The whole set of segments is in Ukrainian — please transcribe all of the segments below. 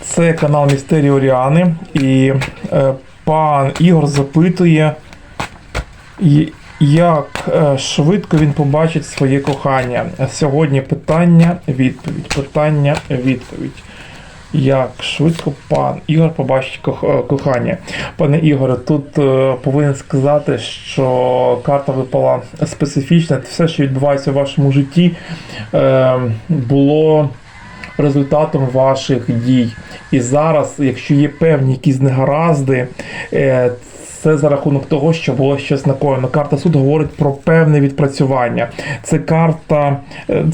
Це канал Містерії Оріани. І е, пан Ігор запитує, як е, швидко він побачить своє кохання. Сьогодні питання, відповідь. Питання, відповідь. Як швидко пан Ігор побачить е, кохання. Пане Ігоре, тут е, повинен сказати, що карта випала специфічна. Все, що відбувається у вашому житті, е, було результатом ваших дій. І зараз, якщо є певні якісь негаразди, е, це за рахунок того, що було щось накоєно. Карта суд говорить про певне відпрацювання. Це карта, е,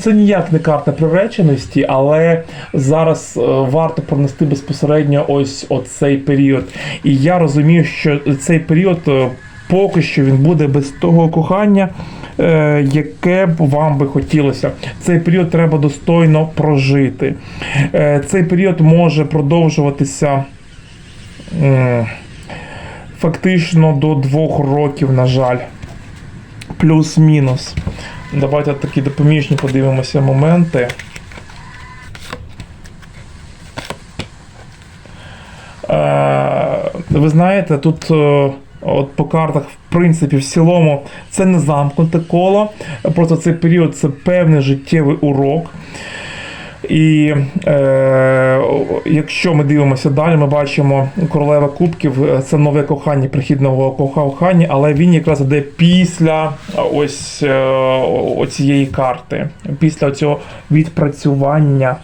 це ніяк не карта приреченості, але зараз е, варто пронести безпосередньо ось оцей період. І я розумію, що цей період. Поки що він буде без того кохання, е, яке б вам би хотілося. Цей період треба достойно прожити. Е, цей період може продовжуватися фактично до двох років, на жаль. Плюс-мінус. Давайте такі допоміжні подивимося моменти. Е, ви знаєте, тут е, от по картах, в принципі, в цілому, це не замкнуте коло. Просто цей період це певний життєвий урок. І е, якщо ми дивимося далі, ми бачимо королева кубків, це нове кохання, прихід нового кохання, але він якраз іде після ось е, оцієї карти, після цього відпрацювання